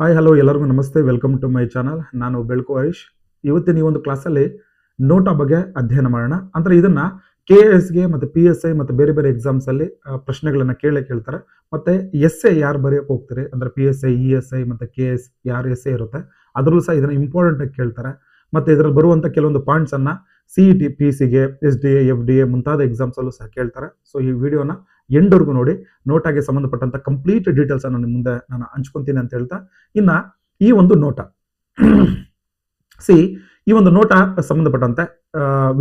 Hi hello ಎಲ್ಲರಿಗೂ ನಮಸ್ತೆ. Welcome to my channel ನಾನು ಬೆಳ್ಕು ಹರೀಶ್. ಇವತ್ತಿನ ಈ ಒಂದು ಕ್ಲಾಸಲ್ಲಿ ನೋಟಾ ಬಗ್ಗೆ ಅಧ್ಯಯನ ಮಾಡೋಣ. ಅಂದರೆ ಇದನ್ನ ಕೆ ಎಸ್ಗೆ ಮತ್ತು ಪಿ ಎಸ್ ಐ ಮತ್ತು ಬೇರೆ ಬೇರೆ ಎಕ್ಸಾಮ್ಸ್ ಅಲ್ಲಿ ಆ, ಪ್ರಶ್ನೆಗಳನ್ನ ಕೇಳೇ ಕೇಳ್ತಾರೆ ಮತ್ತೆ ಎಸ್ ಎ ಯಾರು ಬರೆಯೋಕ್ಕೆ ಹೋಗ್ತಾರೆ? ಅಂದ್ರೆ P S I E S I ಮತ್ತು ಕೆ ಎಸ್ ಯಾರು ಎಸ್ ಎ ಇರುತ್ತೆ? ಅದರಲ್ಲೂ ಸಹ ಇದನ್ನ ಇಂಪಾರ್ಟೆಂಟ್ ಆಗಿ ಕೇಳ್ತಾರೆ. ಮತ್ತೆ ಇದರಲ್ಲಿ ಬರುವಂಥ ಕೆಲವೊಂದು ಪಾಯಿಂಟ್ಸನ್ನು ಸಿ ಇ ಟಿ ಪಿ ಸಿಗೆ S D A F D A ಮುಂತಾದ ಎಕ್ಸಾಮ್ಸಲ್ಲೂ ಸಹ ಕೇಳ್ತಾರೆ. ಸೊ ಈ ವಿಡಿಯೋನ ಎಂಡ್ವರೆಗೂ ನೋಡಿ, ನೋಟಾಗೆ ಸಂಬಂಧಪಟ್ಟಂತ ಕಂಪ್ಲೀಟ್ ಡೀಟೇಲ್ಸ್ ಅನ್ನು ನಿಮ್ಮ ಮುಂದೆ ನಾನು ಹಂಚ್ಕೊಂತೀನಿ ಅಂತ ಹೇಳ್ತಾ, ಇನ್ನ ಈ ಒಂದು ನೋಟ. ಸಿ ಈ ಒಂದು ನೋಟ ಸಂಬಂಧಪಟ್ಟಂತೆ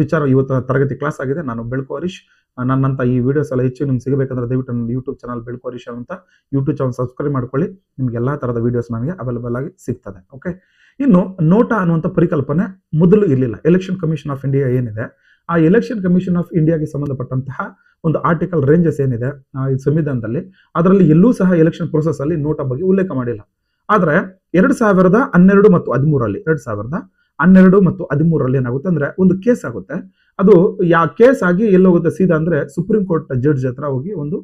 ವಿಚಾರ ಇವತ್ತು ತರಗತಿ ಕ್ಲಾಸ್ ಆಗಿದೆ. ನಾನು ಬೆಳಕು ಹರೀಶ್. ನನ್ನಂತ ಈ ವಿಡಿಯೋಸ್ ಎಲ್ಲ ಹೆಚ್ಚು ನಿಮ್ಗೆ ಸಿಗಬೇಕಂದ್ರೆ ದಯವಿಟ್ಟು ನನ್ನ ಯೂಟ್ಯೂಬ್ ಚಾನಲ್ ಬೆಳಕು ಹರೀಶ್ ಅಂತ ಯೂಟ್ಯೂಬ್ ಚಾನಲ್ ಸಬ್ಸ್ಕ್ರೈಬ್ ಮಾಡ್ಕೊಳ್ಳಿ. ನಿಮ್ಗೆ ಎಲ್ಲಾ ತರದ ವಿಡಿಯೋಸ್ ನನಗೆ ಅವೈಲೇಬಲ್ ಆಗಿ ಸಿಗ್ತದೆ ಓಕೆ ಇನ್ನು ನೋಟ ಅನ್ನುವಂಥ ಪರಿಕಲ್ಪನೆ ಮೊದಲು ಇರಲಿಲ್ಲ. ಎಲೆಕ್ಷನ್ ಕಮಿಷನ್ ಆಫ್ ಇಂಡಿಯಾ ಏನಿದೆ? ಆ ಎಲೆಕ್ಷನ್ ಕಮಿಷನ್ ಆಫ್ ಇಂಡಿಯಾಗೆ ಸಂಬಂಧಪಟ್ಟಂತಹ ಒಂದು ಆರ್ಟಿಕಲ್ ರೇಂಜಸ್ ಏನಿದೆ ಈ ಸಂವಿಧಾನದಲ್ಲಿ. ಅದರಲ್ಲಿ ಎಲ್ಲೂ ಸಹ ಎಲೆಕ್ಷನ್ ಪ್ರೊಸೆಸ್ ಅಲ್ಲಿ ನೋಟ ಬಗ್ಗೆ ಉಲ್ಲೇಖ ಮಾಡಿಲ್ಲ. ಆದರೆ ಎರಡು ಸಾವಿರದ ಹನ್ನೆರಡು ಮತ್ತು ಹದಿಮೂರಲ್ಲಿ ಎರಡು ಸಾವಿರದ ಹನ್ನೆರಡು ಮತ್ತು ಹದಿಮೂರರಲ್ಲಿ ಏನಾಗುತ್ತೆ ಅಂದ್ರೆ ಒಂದು ಕೇಸ್ ಆಗುತ್ತೆ. ಅದು ಯಾ ಕೇಸ್ ಆಗಿ ಎಲ್ಲೋಗುತ್ತೆ ಸೀದಾ ಅಂದ್ರೆ ಸುಪ್ರೀಂ ಕೋರ್ಟ್ ಜಡ್ಜ್ ಹತ್ರ ಹೋಗಿ ಒಂದು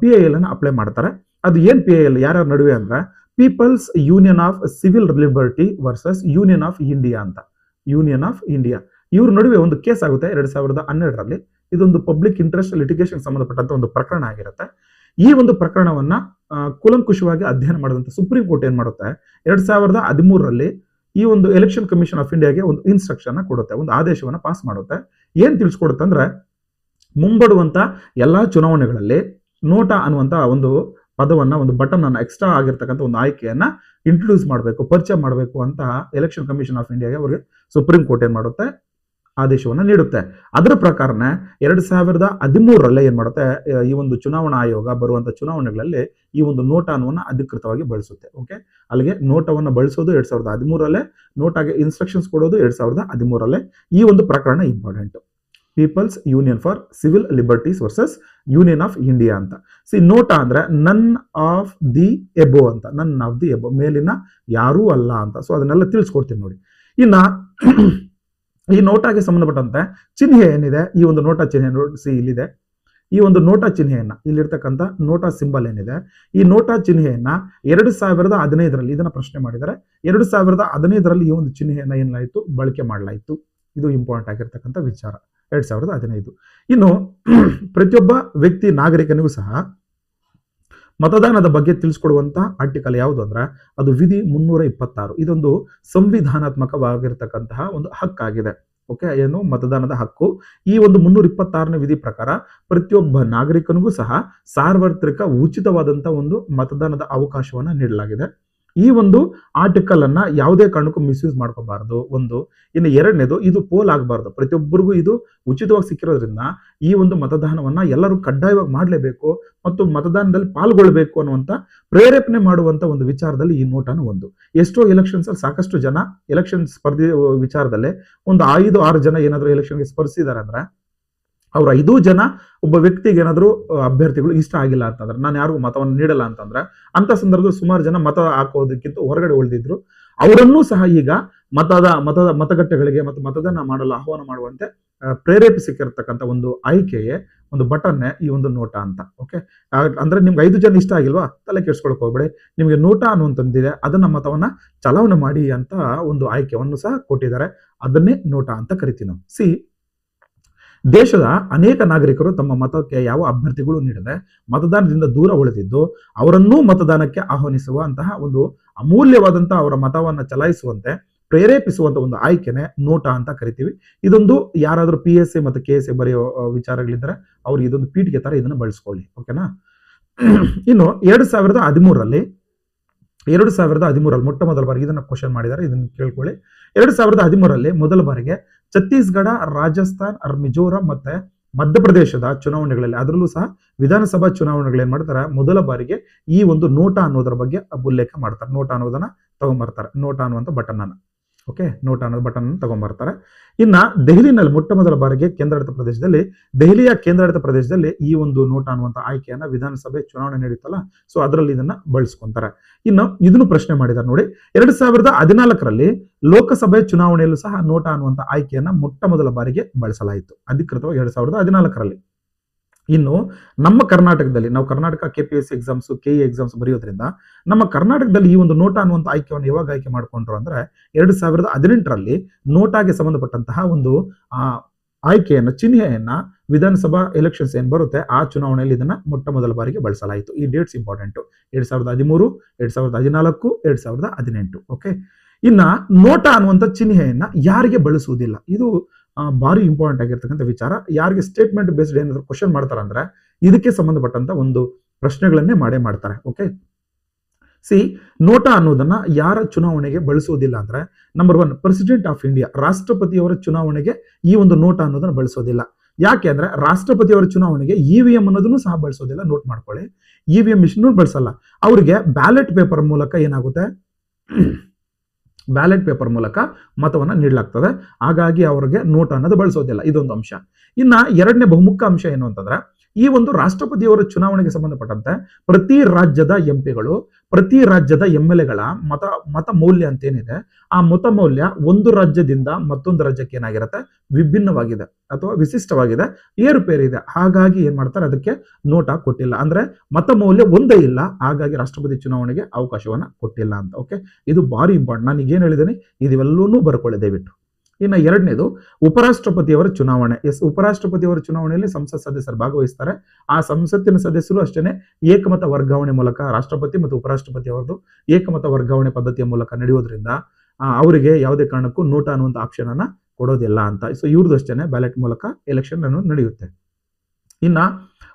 ಪಿ ಐ ಎಲ್ ಅನ್ನು ಅಪ್ಲೈ ಮಾಡ್ತಾರೆ. ಅದು ಏನ್ ಪಿ ಐ ಎಲ್ ಯಾರ್ಯಾರ ನಡುವೆ ಅಂದ್ರೆ peoples union of civil liberty versus union of India ಅಂತ. ಯೂನಿಯನ್ ಆಫ್ ಇಂಡಿಯಾ ಇವ್ರ ನಡುವೆ ಒಂದು ಕೇಸ್ ಆಗುತ್ತೆ ಎರಡ್ ಸಾವಿರದ ಹನ್ನೆರಡರಲ್ಲಿ. ಇದೊಂದು ಪಬ್ಲಿಕ್ ಇಂಟ್ರೆಸ್ಟ್ ಲಿಟಿಗೇಷನ್ ಸಂಬಂಧಪಟ್ಟಂತ ಒಂದು ಪ್ರಕರಣ ಆಗಿರುತ್ತೆ. ಈ ಒಂದು ಪ್ರಕರಣವನ್ನ ಕೂಲಂಕುಷವಾಗಿ ಅಧ್ಯಯನ ಮಾಡಿದಂತ ಸುಪ್ರೀಂ ಕೋರ್ಟ್ ಏನ್ ಮಾಡುತ್ತೆ? ಎರಡ್ ಸಾವಿರದ ಹದಿಮೂರರಲ್ಲಿ ಈ ಒಂದು ಎಲೆಕ್ಷನ್ ಕಮಿಷನ್ ಆಫ್ ಇಂಡಿಯಾಗೆ ಒಂದು ಇನ್ಸ್ಟ್ರಕ್ಷನ್ ಕೊಡುತ್ತೆ, ಒಂದು ಆದೇಶವನ್ನ ಪಾಸ್ ಮಾಡುತ್ತೆ. ಏನ್ ತಿಳಿಸ್ಕೊಡುತ್ತೆ ಅಂದ್ರೆ, ಮುಂಬಡುವಂತ ಎಲ್ಲಾ ಚುನಾವಣೆಗಳಲ್ಲಿ ನೋಟಾ ಅನ್ನುವಂತ ಒಂದು ಪದವನ್ನ, ಒಂದು ಬಟನ್ ಅನ್ನ ಎಕ್ಸ್ಟ್ರಾ ಆಗಿರ್ತಕ್ಕಂಥ ಒಂದು ಆಯ್ಕೆಯನ್ನ ಇಂಟ್ರೊಡ್ಯೂಸ್ ಮಾಡಬೇಕು, ಪರಿಚಯ ಮಾಡಬೇಕು ಅಂತ ಎಲೆಕ್ಷನ್ ಕಮಿಷನ್ ಆಫ್ ಇಂಡಿಯಾಗೆ ಅವರಿಗೆ ಸುಪ್ರೀಂ ಕೋರ್ಟ್ ಏನ್ ಮಾಡುತ್ತೆ? ಆದೇಶವನ್ನ ನೀಡುತ್ತೆ. ಅದರ ಪ್ರಕಾರನೇ ಎರಡು ಸಾವಿರದ ಹದಿಮೂರರಲ್ಲೇ ಏನು ಮಾಡುತ್ತೆ ಈ ಒಂದು ಚುನಾವಣಾ ಆಯೋಗ ಬರುವಂತ ಚುನಾವಣೆಗಳಲ್ಲಿ ಈ ಒಂದು ನೋಟಾನವನ್ನು ಅಧಿಕೃತವಾಗಿ ಬಳಸುತ್ತೆ ಓಕೆ ಅಲ್ಲಿಗೆ ನೋಟವನ್ನು ಬಳಸೋದು ಎರಡು ಸಾವಿರದ ಹದಿಮೂರಲ್ಲೇ ನೋಟಾಗೆ ಇನ್ಸ್ಟ್ರಕ್ಷನ್ಸ್ ಕೊಡೋದು ಎರಡು ಸಾವಿರದ ಹದಿಮೂರಲ್ಲೇ ಈ ಒಂದು ಪ್ರಕರಣ important peoples union for civil liberties versus union of India ಅಂತ. ಸಿ ನೋಟಾ ಅಂದ್ರೆ ನನ್ ಆಫ್ ದಿ ಎಬೋ ಅಂತ. ನನ್ ಆಫ್ ದಿ ಎಬೋ ಮೇಲಿನ ಯಾರೂ ಅಲ್ಲ ಅಂತ. ಸೊ ಅದನ್ನೆಲ್ಲ ತಿಳಿಸ್ಕೊಡ್ತೀನಿ ನೋಡಿ. ಇನ್ನ ಈ ನೋಟಾಗೆ ಸಂಬಂಧಪಟ್ಟಂತೆ ಚಿಹ್ನೆ ಏನಿದೆ? ಈ ಒಂದು ನೋಟಾ ಚಿಹ್ನೆ ಸಿ ಇಲ್ಲಿದೆ. ಈ ಒಂದು ನೋಟಾ ಚಿಹ್ನೆಯನ್ನ ಇಲ್ಲಿರ್ತಕ್ಕಂಥ ನೋಟಾ ಸಿಂಬಲ್ ಏನಿದೆ? ಈ ನೋಟಾ ಚಿಹ್ನೆಯನ್ನ ಎರಡು ಸಾವಿರದ ಹದಿನೈದರಲ್ಲಿ ಇದನ್ನ ಪ್ರಶ್ನೆ ಮಾಡಿದ್ದಾರೆ. ಎರಡು ಸಾವಿರದ ಹದಿನೈದರಲ್ಲಿ ಈ ಒಂದು ಚಿಹ್ನೆಯನ್ನ ಏನಾಯಿತು ಬಳಕೆ ಮಾಡಲಾಯಿತು. ಇದು ಇಂಪಾರ್ಟೆಂಟ್ ಆಗಿರ್ತಕ್ಕಂಥ ವಿಚಾರ. ಎರಡ್ ಸಾವಿರದ ಹದಿನೈದು. ಇನ್ನು ಪ್ರತಿಯೊಬ್ಬ ವ್ಯಕ್ತಿ ನಾಗರಿಕನಿಗೂ ಸಹ ಮತದಾನದ ಬಗ್ಗೆ ತಿಳಿಸ್ಕೊಡುವಂತ ಆರ್ಟಿಕಲ್ ಯಾವುದು ಅಂದ್ರೆ ಅದು ವಿಧಿ ಮುನ್ನೂರ ಇಪ್ಪತ್ತಾರು. ಇದೊಂದು ಸಂವಿಧಾನಾತ್ಮಕವಾಗಿರ್ತಕ್ಕಂತಹ ಒಂದು ಹಕ್ಕಾಗಿದೆ. ಓಕೆ ಏನು? ಮತದಾನದ ಹಕ್ಕು. ಈ ಒಂದು ಮುನ್ನೂರ ಇಪ್ಪತ್ತಾರನೇ ವಿಧಿ ಪ್ರಕಾರ ಪ್ರತಿಯೊಬ್ಬ ನಾಗರಿಕನಿಗೂ ಸಹ ಸಾರ್ವತ್ರಿಕ ಉಚಿತವಾದಂತಹ ಒಂದು ಮತದಾನದ ಅವಕಾಶವನ್ನ ನೀಡಲಾಗಿದೆ. ಈ ಒಂದು ಆರ್ಟಿಕಲ್ ಅನ್ನ ಯಾವುದೇ ಕಾರಣಕ್ಕೂ ಮಿಸ್ಯೂಸ್ ಮಾಡ್ಕೋಬಾರದು. ಒಂದು. ಇನ್ನು ಎರಡನೇದು, ಇದು ಪೋಲ್ ಆಗಬಾರ್ದು. ಪ್ರತಿಯೊಬ್ಬರಿಗೂ ಇದು ಉಚಿತವಾಗಿ ಸಿಕ್ಕಿರೋದ್ರಿಂದ ಈ ಒಂದು ಮತದಾನವನ್ನ ಎಲ್ಲರೂ ಕಡ್ಡಾಯವಾಗಿ ಮಾಡಲೇಬೇಕು ಮತ್ತು ಮತದಾನದಲ್ಲಿ ಪಾಲ್ಗೊಳ್ಬೇಕು ಅನ್ನುವಂತ ಪ್ರೇರೇಪಣೆ ಮಾಡುವಂತ ಒಂದು ವಿಚಾರದಲ್ಲಿ ಈ ನೋಟಾನು ಒಂದು. ಎಷ್ಟೋ ಎಲೆಕ್ಷನ್ಸ್ ಅಲ್ಲಿ ಸಾಕಷ್ಟು ಜನ ಎಲೆಕ್ಷನ್ ಸ್ಪರ್ಧೆ ವಿಚಾರದಲ್ಲಿ ಒಂದು ಐದು, ಆರು ಜನ ಏನಾದ್ರು ಎಲೆಕ್ಷನ್ಗೆ ಸ್ಪರ್ಧಿಸಿದಾರೆ ಅಂದ್ರೆ ಅವ್ರ ಐದು ಜನ ಒಬ್ಬ ವ್ಯಕ್ತಿಗೆ ಏನಾದರೂ ಅಭ್ಯರ್ಥಿಗಳು ಇಷ್ಟ ಆಗಿಲ್ಲ ಅಂತಂದ್ರೆ, ನಾನು ಯಾರಿಗೂ ಮತವನ್ನು ನೀಡಲ್ಲ ಅಂತಂದ್ರೆ, ಅಂತ ಸಂದರ್ಭದಲ್ಲಿ ಸುಮಾರು ಜನ ಮತ ಹಾಕೋದಕ್ಕಿಂತ ಹೊರಗಡೆ ಉಳಿದಿದ್ರು. ಅವರನ್ನೂ ಸಹ ಈಗ ಮತದ ಮತದ, ಮತಗಟ್ಟೆಗಳಿಗೆ ಮತ್ತು ಮತದಾನ ಮಾಡಲು ಆಹ್ವಾನ ಮಾಡುವಂತೆ ಪ್ರೇರೇಪಿಸಿಕ್ಕಿರ್ತಕ್ಕಂಥ ಒಂದು ಆಯ್ಕೆಯೇ ಒಂದು ಬಟನ್ನೇ ಈ ಒಂದು ನೋಟ ಅಂತ ಓಕೆ ಅಂದ್ರೆ ನಿಮ್ಗೆ ಐದು ಜನ ಇಷ್ಟ ಆಗಿಲ್ವಾ? ತಲೆ ಕೆಡ್ಸ್ಕೊಳಕ್ ಹೋಗ್ಬೇಡಿ. ನಿಮಗೆ ನೋಟ ಅನ್ನುವಂಥದ್ದಿದೆ, ಅದನ್ನ ಮತವನ್ನ ಚಲಾವಣೆ ಮಾಡಿ ಅಂತ ಒಂದು ಆಯ್ಕೆಯನ್ನು ಸಹ ಕೊಟ್ಟಿದ್ದಾರೆ. ಅದನ್ನೇ ನೋಟ ಅಂತ ಕರಿತೀನಿ ಸಿ. ದೇಶದ ಅನೇಕ ನಾಗರಿಕರು ತಮ್ಮ ಮತಕ್ಕೆ ಯಾವ ಅಭ್ಯರ್ಥಿಗಳು ನೀಡದೆ ಮತದಾನದಿಂದ ದೂರ ಉಳಿದಿದ್ದು, ಅವರನ್ನೂ ಮತದಾನಕ್ಕೆ ಆಹ್ವಾನಿಸುವಂತಹ ಒಂದು ಅಮೂಲ್ಯವಾದಂತಹ ಅವರ ಮತವನ್ನು ಚಲಾಯಿಸುವಂತೆ, ಪ್ರೇರೇಪಿಸುವಂತ ಒಂದು ಆಯ್ಕೆನೆ ನೋಟ ಅಂತ ಕರಿತೀವಿ. ಇದೊಂದು ಯಾರಾದರೂ ಪಿ ಎಸ್ ಎ ಮತ್ತು ಕೆ ಎಸ್ ಎ ಬರೆಯೋ ವಿಚಾರಗಳಿದ್ರೆ ಅವ್ರಿಗೆ ಇದೊಂದು ಪೀಠಿಗೆ ತರ ಇದನ್ನು ಬಳಸ್ಕೊಳ್ಳಿ. ಓಕೆನಾ ಇನ್ನು ಎರಡು ಸಾವಿರದ ಹದಿಮೂರರಲ್ಲಿ, ಎರಡು ಸಾವಿರದ ಹದಿಮೂರಲ್ಲಿ ಮೊಟ್ಟ ಮೊದಲ ಬಾರಿಗೆ ಇದನ್ನ ಕ್ವಶನ್ ಮಾಡಿದ್ದಾರೆ, ಇದನ್ನು ಕೇಳ್ಕೊಳ್ಳಿ. ಎರಡು ಸಾವಿರದ ಹದಿಮೂರರಲ್ಲಿ ಮೊದಲ ಬಾರಿಗೆ ಛತ್ತೀಸ್ಗಢ, ರಾಜಸ್ಥಾನ್, ಅರ್ ಮಿಜೋರಾಂ ಮತ್ತೆ ಮಧ್ಯಪ್ರದೇಶದ ಚುನಾವಣೆಗಳಲ್ಲಿ ಅದರಲ್ಲೂ ಸಹ ವಿಧಾನಸಭಾ ಚುನಾವಣೆಗಳು ಏನ್ ಮಾಡ್ತಾರೆ? ಮೊದಲ ಬಾರಿಗೆ ಈ ಒಂದು ನೋಟಾ ಅನ್ನೋದ್ರ ಬಗ್ಗೆ ಉಲ್ಲೇಖ ಮಾಡ್ತಾರೆ. ನೋಟಾ ಅನ್ನೋದನ್ನ ತಗೊಂಡ್ಬರ್ತಾರೆ ನೋಟಾ ಅನ್ನುವಂಥ ಬಟನ್ ಅನ್ನ ಓಕೆ ನೋಟ್ ಅನ್ನೋ ಬಟನ್ ತಗೊಂಡ್ಬರ್ತಾರೆ ಇನ್ನ ದೆಹಲಿನಲ್ಲಿ ಮೊಟ್ಟ ಮೊದಲ ಬಾರಿಗೆ ಕೇಂದ್ರಾಡಳಿತ ಪ್ರದೇಶದಲ್ಲಿ, ದೆಹಲಿಯ ಕೇಂದ್ರಾಡಳಿತ ಪ್ರದೇಶದಲ್ಲಿ ಈ ಒಂದು ನೋಟ ಅನ್ನುವಂಥ ಆಯ್ಕೆಯನ್ನ ವಿಧಾನಸಭೆ ಚುನಾವಣೆ ನಡೀತಲ್ಲ ಸೊ ಅದರಲ್ಲಿ ಇದನ್ನ ಬಳಸ್ಕೊಂತಾರೆ. ಇನ್ನು ಇದನ್ನು ಪ್ರಶ್ನೆ ಮಾಡಿದಾರೆ ನೋಡಿ, ಎರಡ್ ಸಾವಿರದ ಹದಿನಾಲ್ಕರಲ್ಲಿ ಲೋಕಸಭೆ ಚುನಾವಣೆಯಲ್ಲೂ ಸಹ ನೋಟ ಅನ್ನುವಂಥ ಆಯ್ಕೆಯನ್ನ ಮೊಟ್ಟ ಮೊದಲ ಬಾರಿಗೆ ಬಳಸಲಾಯಿತು. ಅಧಿಕೃತವಾಗಿ ಎರಡ್ ಸಾವಿರದ ಹದಿನಾಲ್ಕರಲ್ಲಿ. ಇನ್ನು ನಮ್ಮ ಕರ್ನಾಟಕದಲ್ಲಿ, ನಾವು Karnataka K P S C exams K E exams ಬರೆಯೋದ್ರಿಂದ ನಮ್ಮ ಕರ್ನಾಟಕದಲ್ಲಿ ಈ ಒಂದು ನೋಟಾ ಅನ್ನುವಂಥ ಆಯ್ಕೆಯನ್ನು ಯಾವಾಗ ಆಯ್ಕೆ ಮಾಡ್ಕೊಂಡ್ರು ಅಂದ್ರೆ ಎರಡು ಸಾವಿರದ ಹದಿನೆಂಟರಲ್ಲಿ ನೋಟಾಗೆ ಸಂಬಂಧಪಟ್ಟಂತಹ ಒಂದು ಆಯ್ಕೆಯನ್ನು, ಚಿಹ್ನೆಯನ್ನ ವಿಧಾನಸಭಾ ಎಲೆಕ್ಷನ್ಸ್ ಏನು ಬರುತ್ತೆ, ಆ ಚುನಾವಣೆಯಲ್ಲಿ ಇದನ್ನ ಮೊಟ್ಟ ಮೊದಲ ಬಾರಿಗೆ ಬಳಸಲಾಯಿತು. ಈ ಡೇಟ್ಸ್ ಇಂಪಾರ್ಟೆಂಟ್ ಎರಡ್ ಸಾವಿರದ ಹದಿಮೂರು, ಎರಡ್ ಸಾವಿರದ ಹದಿನಾಲ್ಕು, ಎರಡ್ ಸಾವಿರದ ಹದಿನೆಂಟು ಓಕೆ ಇನ್ನ ನೋಟಾ ಅನ್ನುವಂಥ ಚಿಹ್ನೆಯನ್ನ ಯಾರಿಗೆ ಬಳಸುವುದಿಲ್ಲ? ಇದು ಭಾರಿ ಇಂಪಾರ್ಟೆಂಟ್ ಆಗಿರ್ತಕ್ಕಂಥ ವಿಚಾರ. ಯಾರಿಗೆ ಸ್ಟೇಟ್ಮೆಂಟ್ ಬೇಸ್ಡ್ ಏನಾದರೂ ಕ್ವಶನ್ ಮಾಡ್ತಾರೆ ಅಂದ್ರೆ ಇದಕ್ಕೆ ಸಂಬಂಧಪಟ್ಟಂತ ಒಂದು ಪ್ರಶ್ನೆಗಳನ್ನೇ ಮಾಡೇ ಮಾಡ್ತಾರೆ ಓಕೆ ಸಿ ನೋಟಾ ಅನ್ನೋದನ್ನ ಯಾರ ಚುನಾವಣೆಗೆ ಬಳಸೋದಿಲ್ಲ ಅಂದ್ರೆ number one president of India ರಾಷ್ಟ್ರಪತಿಯವರ ಚುನಾವಣೆಗೆ ಈ ಒಂದು ನೋಟಾ ಅನ್ನೋದನ್ನ ಬಳಸೋದಿಲ್ಲ. ಯಾಕೆ ಅಂದ್ರೆ ರಾಷ್ಟ್ರಪತಿಯವರ ಚುನಾವಣೆಗೆ ಇ ವಿ ಎಂ ಅನ್ನೋದನ್ನು ಸಹ ಬಳಸೋದಿಲ್ಲ ನೋಟ್ ಮಾಡ್ಕೊಳ್ಳಿ. ಇ ವಿ ಎಂ ಮಿಷನ್ ಬಳಸಲ್ಲ. ಅವರಿಗೆ ಬ್ಯಾಲೆಟ್ ಪೇಪರ್ ಮೂಲಕ ಏನಾಗುತ್ತೆ? ಬ್ಯಾಲೆಟ್ ಪೇಪರ್ ಮೂಲಕ ಮತವನ್ನು ನೀಡಲಾಗ್ತದೆ. ಹಾಗಾಗಿ ಅವರಿಗೆ ನೋಟ್ ಅನ್ನೋದು ಬಳಸೋದಿಲ್ಲ. ಇದೊಂದು ಅಂಶ. ಇನ್ನ ಎರಡನೇ ಬಹುಮುಖ ಅಂಶ ಏನು ಅಂತಂದ್ರೆ, ಈ ಒಂದು ರಾಷ್ಟ್ರಪತಿಯವರ ಚುನಾವಣೆಗೆ ಸಂಬಂಧಪಟ್ಟಂತೆ ಪ್ರತಿ ರಾಜ್ಯದ ಎಂಪಿಗಳು ಪ್ರತಿ ರಾಜ್ಯದ ಎಂ ಎಲ್ ಎಗಳ ಮತ ಮತ ಮೌಲ್ಯ ಅಂತ ಏನಿದೆ ಆ ಮತ ಮೌಲ್ಯ ಒಂದು ರಾಜ್ಯದಿಂದ ಮತ್ತೊಂದು ರಾಜ್ಯಕ್ಕೆ ಏನಾಗಿರುತ್ತೆ? ವಿಭಿನ್ನವಾಗಿದೆ ಅಥವಾ ವಿಶಿಷ್ಟವಾಗಿದೆ, ಏರುಪೇರಿದೆ. ಹಾಗಾಗಿ ಏನ್ ಮಾಡ್ತಾರೆ? ಅದಕ್ಕೆ ನೋಟ ಕೊಟ್ಟಿಲ್ಲ. ಅಂದ್ರೆ ಮತ ಮೌಲ್ಯ ಒಂದೇ ಇಲ್ಲ. ಹಾಗಾಗಿ ರಾಷ್ಟ್ರಪತಿ ಚುನಾವಣೆಗೆ ಅವಕಾಶವನ್ನ ಕೊಟ್ಟಿಲ್ಲ ಅಂತ. ಓಕೆ ಇದು ಭಾರಿ ಇಂಪಾರ್ಟೆಂಟ್ ನಾನು ಏನ್ ಹೇಳಿದ್ದೀನಿ ಇದೆಲ್ಲವನ್ನೂ ಬರ್ಕೊಳ್ಳಿ ದಯವಿಟ್ಟು. ಇನ್ನು ಎರಡನೇದು ಉಪರಾಷ್ಟ್ರಪತಿಯವರ ಚುನಾವಣೆ. ಎಸ್, ಉಪರಾಷ್ಟ್ರಪತಿಯವರ ಚುನಾವಣೆಯಲ್ಲಿ ಸಂಸತ್ ಸದಸ್ಯರು ಭಾಗವಹಿಸ್ತಾರೆ. ಆ ಸಂಸತ್ತಿನ ಸದಸ್ಯರು ಅಷ್ಟೇ ಏಕಮತ ವರ್ಗಾವಣೆ ಮೂಲಕ ರಾಷ್ಟ್ರಪತಿ ಮತ್ತು ಉಪರಾಷ್ಟ್ರಪತಿ ಅವರದು ಏಕಮತ ವರ್ಗಾವಣೆ ಪದ್ಧತಿಯ ಮೂಲಕ ನಡೆಯೋದ್ರಿಂದ ಅವರಿಗೆ ಯಾವುದೇ ಕಾರಣಕ್ಕೂ ನೋಟ ಅನ್ನುವಂಥ ಆಪ್ಷನ್ ಅನ್ನ ಕೊಡೋದಿಲ್ಲ ಅಂತ. ಸೊ ಇವ್ರದ್ದು ಅಷ್ಟೇ ಬ್ಯಾಲೆಟ್ ಮೂಲಕ ಎಲೆಕ್ಷನ್ ಅನ್ನು ನಡೆಯುತ್ತೆ. ಇನ್ನ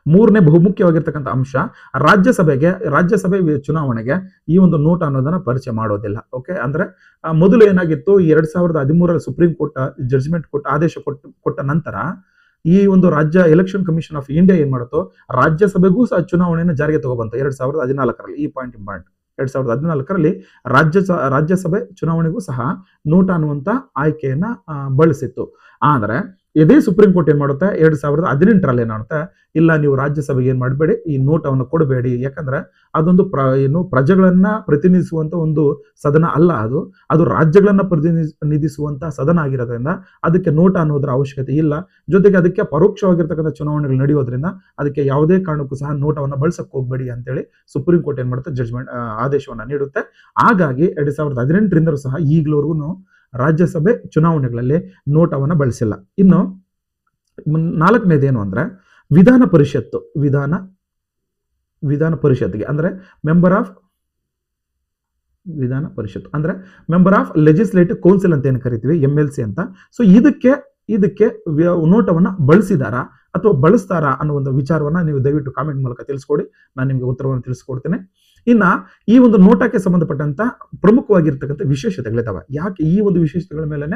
ಮೂರನೇ ಬಹುಮುಖ್ಯವಾಗಿರ್ತಕ್ಕಂಥ ಅಂಶ, ರಾಜ್ಯಸಭೆಗೆ, ರಾಜ್ಯಸಭೆ ಚುನಾವಣೆಗೆ ಈ ಒಂದು ನೋಟ್ ಅನ್ನೋದನ್ನ ಪರಿಚಯ ಮಾಡೋದಿಲ್ಲ ಓಕೆ ಅಂದ್ರೆ ಮೊದಲು ಏನಾಗಿತ್ತು ಎರಡ್ ಸಾವಿರದ ಹದಿಮೂರರಲ್ಲಿ ಸುಪ್ರೀಂ ಕೋರ್ಟ್ ಜಡ್ಜ್ಮೆಂಟ್ ಕೊಟ್ಟ, ಆದೇಶ ಕೊಟ್ಟ ಕೊಟ್ಟ ನಂತರ ಈ ಒಂದು ರಾಜ್ಯ ಎಲೆಕ್ಷನ್ ಕಮಿಷನ್ ಆಫ್ ಇಂಡಿಯಾ ಏನ್ ಮಾಡುತ್ತೋ, ರಾಜ್ಯಸಭೆಗೂ ಸಹ ಚುನಾವಣೆಯನ್ನು ಜಾರಿಗೆ ತಗೊಬಂತು, ಎರಡ್ ಸಾವಿರದ ಹದಿನಾಲ್ಕರಲ್ಲಿ, ಈ ಪಾಯಿಂಟ್ ಇಂಪಾರ್ಟೆಂಟ್ ಎರಡ್ ಸಾವಿರದ ಹದಿನಾಲ್ಕರಲ್ಲಿ ರಾಜ್ಯ ರಾಜ್ಯಸಭೆ ಚುನಾವಣೆಗೂ ಸಹ ನೋಟ ಅನ್ನುವಂತ ಆಯ್ಕೆಯನ್ನ ಬಳಸಿತ್ತು. ಆದ್ರೆ ಇದೇ ಸುಪ್ರೀಂ ಕೋರ್ಟ್ ಏನ್ ಮಾಡುತ್ತೆ? ಎರಡ್ ಸಾವಿರದ ಹದಿನೆಂಟರಲ್ಲಿ ಏನಾಡುತ್ತೆ ಇಲ್ಲ, ನೀವು ರಾಜ್ಯಸಭೆಗೆ ಏನ್ ಮಾಡಬೇಡಿ, ಈ ನೋಟವನ್ನು ಕೊಡಬೇಡಿ. ಯಾಕಂದ್ರೆ ಅದೊಂದು ಪ್ರ, ಏನು ಪ್ರಜೆಗಳನ್ನ ಪ್ರತಿನಿಧಿಸುವಂತ ಒಂದು ಸದನ ಅಲ್ಲ ಅದು. ಅದು ರಾಜ್ಯಗಳನ್ನ ಪ್ರತಿನಿಧಿಸುವಂತ ಸದನ ಆಗಿರೋದ್ರಿಂದ ಅದಕ್ಕೆ ನೋಟ ಅನ್ನೋದ್ರ ಅವಶ್ಯಕತೆ ಇಲ್ಲ. ಜೊತೆಗೆ ಅದಕ್ಕೆ ಪರೋಕ್ಷವಾಗಿರ್ತಕ್ಕಂಥ ಚುನಾವಣೆಗಳು ನಡೆಯೋದ್ರಿಂದ ಅದಕ್ಕೆ ಯಾವುದೇ ಕಾರಣಕ್ಕೂ ಸಹ ನೋಟವನ್ನು ಬಳಸಕ್ ಹೋಗ್ಬೇಡಿ ಅಂತೇಳಿ ಸುಪ್ರೀಂ ಕೋರ್ಟ್ ಏನ್ ಮಾಡುತ್ತೆ? ಜಡ್ಜ್ಮೆಂಟ್ ಆದೇಶವನ್ನ ನೀಡುತ್ತೆ. ಹಾಗಾಗಿ ಎರಡ್ ಸಾವಿರದ ಹದಿನೆಂಟರಿಂದಲೂ ಸಹ ಈಗಲವರೆಗೂ ರಾಜ್ಯಸಭೆ ಚುನಾವಣೆಗಳಲ್ಲಿ ನೋಟವನ್ನು ಬಳಸಿಲ್ಲ. ಇನ್ನು ನಾಲ್ಕನೇದೇನು ಅಂದ್ರೆ ವಿಧಾನ ಪರಿಷತ್ತು, ವಿಧಾನ ವಿಧಾನ ಪರಿಷತ್ಗೆ ಅಂದ್ರೆ ಮೆಂಬರ್ ಆಫ್ ವಿಧಾನ ಪರಿಷತ್ ಅಂದ್ರೆ ಮೆಂಬರ್ ಆಫ್ ಲೆಜಿಸ್ಲೇಟಿವ್ ಕೌನ್ಸಿಲ್ ಅಂತ ಏನು ಕರಿತೀವಿ ಎಂ ಎಲ್ ಸಿ ಅಂತ. ಸೊ ಇದಕ್ಕೆ ಇದಕ್ಕೆ ನೋಟವನ್ನ ಬಳಸಿದಾರಾ ಅಥವಾ ಬಳಸ್ತಾರಾ ಅನ್ನೋ ಒಂದು ವಿಚಾರವನ್ನ ನೀವು ದಯವಿಟ್ಟು ಕಾಮೆಂಟ್ ಮೂಲಕ ತಿಳಿಸ್ಕೊಡಿ. ನಾನು ನಿಮಗೆ ಉತ್ತರವನ್ನು ತಿಳಿಸ್ಕೊಡ್ತೇನೆ. ಇನ್ನ ಈ ಒಂದು ನೋಟಕ್ಕೆ ಸಂಬಂಧಪಟ್ಟಂತ ಪ್ರಮುಖವಾಗಿರ್ತಕ್ಕಂಥ ವಿಶೇಷತೆಗಳಿದ್ದಾವೆ ಯಾಕೆ ಈ ಒಂದು ವಿಶೇಷತೆಗಳ ಮೇಲೆ